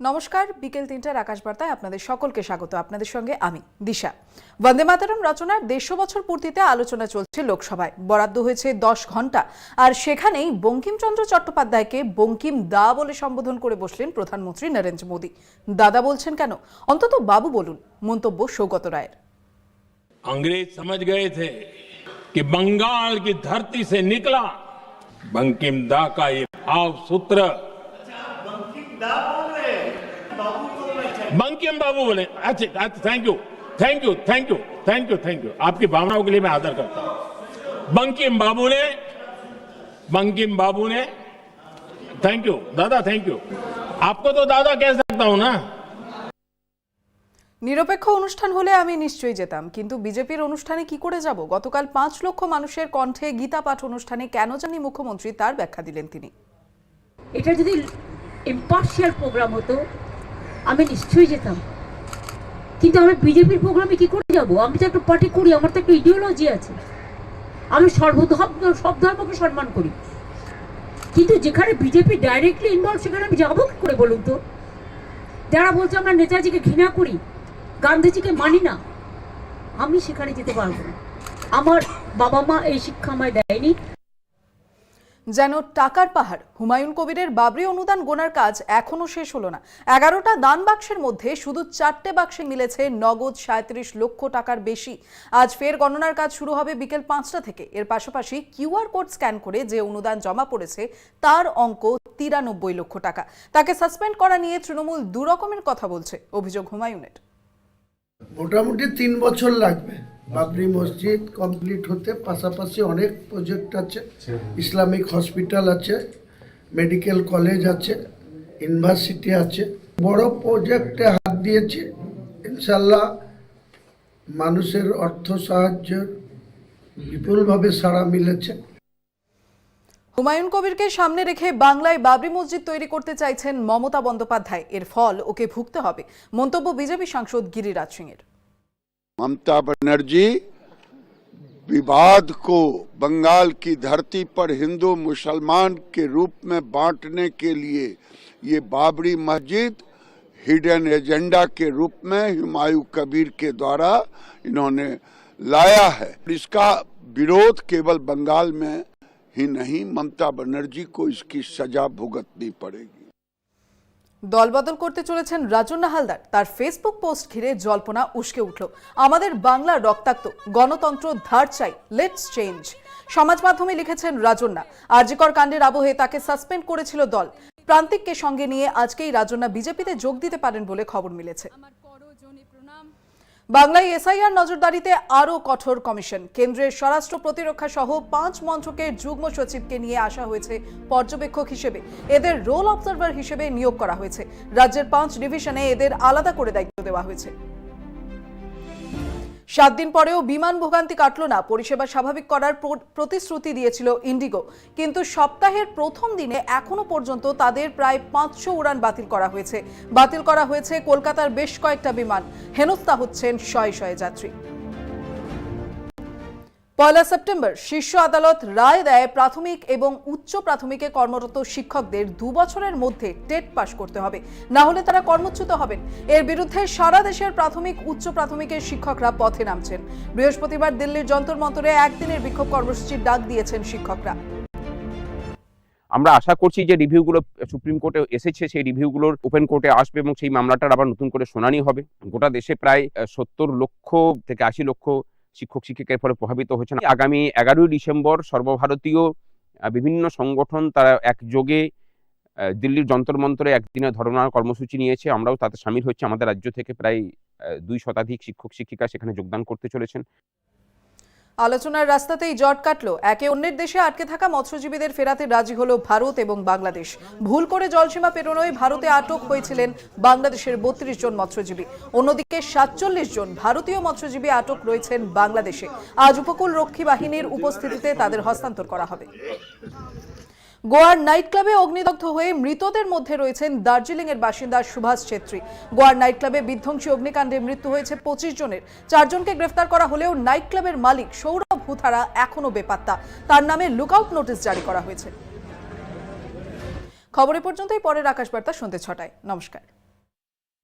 নমস্কার বিকেল তিনটার আকাশবার্তায় আপনাদের সকলকে স্বাগত আপনাদের সঙ্গে আমি দিশা বন্দে মাতারম রচনার দেড়শো বছর পূর্তিতে আলোচনা চলছে লোকসভায় বরাদ্দ হয়েছে দশ ঘন্টা আর সেখানেই বঙ্কিমচন্দ্র চট্টোপাধ্যায়কে বঙ্কিম দা বলে সম্বোধন করে বসলেন প্রধানমন্ত্রী নরেন্দ্র মোদী দাদা বলছেন কেন অন্তত বাবু বলুন মন্তব্য সৌগত রায়ের अंग्रेज समझ गए थे कि बंगाल की धरती से निकला बंकिम दा का ये भाव सूत्र बंकिम बाबू बोले अच्छा thank you thank you thank you thank you thank you आपकी भावनाओं के लिए मैं आदर करता हूं बंकिम बाबू ने बंकिम बाबू ने थैंक यू दादा थैंक यू आपको तो दादा कह सकता हूं ना নিরপেক্ষ অনুষ্ঠান হলে আমি নিশ্চয়ই যেতাম কিন্তু বিজেপির অনুষ্ঠানে কি করে যাব গতকাল পাঁচ লক্ষ মানুষের কণ্ঠে গীতা পাঠ অনুষ্ঠানে কেন জানি মুখ্যমন্ত্রী তার ব্যাখ্যা দিলেন তিনি এটা যদি ইম্পার্শিয়াল প্রোগ্রাম হতো আমি নিশ্চয়ই যেতাম। কিন্তু আমি বিজেপির প্রোগ্রামে কি করে যাব? আমি তো একটা পার্টি করি, আমার তো একটা ইডিওলজি আছে। আমি সর্বধর্ম, সব ধর্মকে সম্মান করি। কিন্তু যেখানে বিজেপি ডাইরেক্টলি ইনভলভ সেখানে আমি যাব কি করে বলুন তো? যারা বলছে আমরা নেতাজিকে ঘৃণা করি, গান্ধীজিকে মানি না, আমি সেখানে যেতে পারব না। আমার বাবা মা এই শিক্ষা আমায় দেয়নি যেন টাকার পাহাড়। হুমায়ুন কবিরের বাবরি অনুদান গোনার কাজ এখনও শেষ হলো না। এগারোটা দান বাক্সের মধ্যে শুধু চারটে বাক্সে মিলেছে নগদ সাঁত্রিশ লক্ষ টাকার বেশি। আজ ফের গণনার কাজ শুরু হবে বিকেল পাঁচটা থেকে। এর পাশাপাশি কিউআর কোড স্ক্যান করে যে অনুদান জমা পড়েছে, তার অঙ্ক তিরানব্বই লক্ষ টাকা। তাকে সাসপেন্ড করা নিয়ে তৃণমূল দু রকমের কথা বলছে, অভিযোগ হুমায়ুনের। মোটামুটি তিন বছর লাগবে। বাবরি মসজিদ কমপ্লিট হতে, পাশাপাশি অনেক প্রজেক্ট আছে। ইসলামিক হসপিটাল আছে মেডিকেল কলেজ আছে ইউনিভার্সিটি আছে। বড় প্রজেক্টে হাত দিয়েছে। ইনশাল্লাহ মানুষের অর্থ সাহায্যের বিপুলভাবে সাড়া মিলেছে। হুমায়ুন কবিরকে সামনে রেখে বাংলায় বাবরি মসজিদ তৈরি করতে চাইছেন মমতা বন্দ্যোপাধ্যায় এর ফল ওকে ভুগতে হবে মন্তব্য বিজেপি সাংসদ গিরিরাজ সিং এর ममता बनर्जी विवाद को बंगाल की धरती पर हिंदू मुसलमान के रूप में बांटने के लिए ये बाबरी मस्जिद हिडन एजेंडा के रूप में हुमायूं कबीर के द्वारा इन्होंने लाया है इसका विरोध केवल बंगाल में ही नहीं ममता बनर्जी को इसकी सजा भुगतनी पड़ेगी দলবদল করতে চলেছেন রাজন্না হালদার তার ফেসবুক পোস্ট ঘিরে জল্পনা উস্কে উঠল আমাদের বাংলা রক্তাক্ত গণতন্ত্র ধার চাই লেটস চেঞ্জ সমাজ মাধ্যমে লিখেছেন রাজন্না আরজিকর কাণ্ডের আবহে তাকে সাসপেন্ড করেছিল দল প্রান্তিককে সঙ্গে নিয়ে আজকেই রাজন্না বিজেপিতে যোগ দিতে পারেন বলে খবর মিলেছে বাংলায় এসআইআর নজরদারিতে আরও কঠোর কমিশন। কেন্দ্রের স্বরাষ্ট্র প্রতিরক্ষা সহ পাঁচ মন্ত্রকের যুগ্ম সচিবকে নিয়ে আসা হয়েছে পর্যবেক্ষক হিসেবে। এদের রোল অবজারভার হিসেবে নিয়োগ করা হয়েছে। রাজ্যের পাঁচ ডিভিশনে এদের আলাদা করে দায়িত্ব দেওয়া হয়েছে। সাত দিন পরেও বিমান ভোগান্তি কাটল না। পরিষেবা স্বাভাবিক করার প্রতিশ্রুতি দিয়েছিল ইন্ডিগো। কিন্তু সপ্তাহের প্রথম দিনে এখনও পর্যন্ত তাদের প্রায় পাঁচশো উড়ান বাতিল করা হয়েছে। বাতিল করা হয়েছে কলকাতার বেশ কয়েকটা বিমান। হেনস্থা হচ্ছেন শয়ে শয়ে যাত্রী। পয়লা সেপ্টেম্বর শীর্ষ আদালত রায় দেয় প্রাথমিক এবং উচ্চ প্রাথমিকে কর্মরত শিক্ষকদের দু বছরের মধ্যে টেট পাশ করতে হবে। না হলে তারা কর্মচ্যুত হবেন। এর বিরুদ্ধে সারা দেশের প্রাথমিক, উচ্চ প্রাথমিকের শিক্ষকরা পথে নামছেন। বৃহস্পতিবার দিল্লির যন্তর মন্তরে একদিনের বিক্ষোভ কর্মসূচির ডাক দিয়েছেন শিক্ষকরা। আমরা আশা করছি যে রিভিউগুলো সুপ্রিম কোর্টে এসেছে, সেই রিভিউগুলোর ওপেন কোর্টে আসবে এবং সেই মামলাটার আবার নতুন করে শুনানি হবে। গোটা দেশে প্রায় সত্তর লক্ষ থেকে আশি লক্ষ শিক্ষক শিক্ষিকার ফলে প্রভাবিত হয়েছে না আগামী এগারোই ডিসেম্বর সর্বভারতীয় বিভিন্ন সংগঠন তারা একযোগে দিল্লির যন্তর মন্তরে একদিনের ধর্ণা কর্মসূচি নিয়েছে। আমরাও তাতে সামিল হচ্ছে আমাদের রাজ্য থেকে প্রায় দুই শতাধিক শিক্ষক শিক্ষিকা সেখানে যোগদান করতে চলেছেন। আলোচনার রাস্তাতেই জট কাটল। একে অন্যের দেশে আটকে থাকা মৎস্যজীবীদের ফেরাতে রাজি হলো ভারত এবং বাংলাদেশ। ভুল করে জলসীমা পেরোনোয় ভারতে আটক হয়েছিলেন বাংলাদেশের বত্রিশ জন মৎস্যজীবী। অন্যদিকে সাতচল্লিশ জন ভারতীয় মৎস্যজীবী আটক রয়েছেন বাংলাদেশে। আজ উপকূল রক্ষী বাহিনীর উপস্থিতিতে তাদের হস্তান্তর করা হবে। গোয়ার নাইট ক্লাবে অগ্নিদগ্ধ হয়ে মৃতদের মধ্যে রয়েছেন দার্জিলিং এর বাসিন্দা সুভাষ ছেত্রী। গোয়ার নাইট ক্লাবে বিধ্বংসী অগ্নিকাণ্ডে মৃত্যু হয়েছে পঁচিশ জনের। চারজনকে গ্রেফতার করা হলেও নাইট ক্লাবের মালিক সৌরভ হুথারা এখনও বেপাত্তা। তার নামে লুকআউট নোটিশ জারি করা হয়েছে। খবরে পর্যন্তই, পরের আকাশবার্তা শুনতে ছটায়। নমস্কার।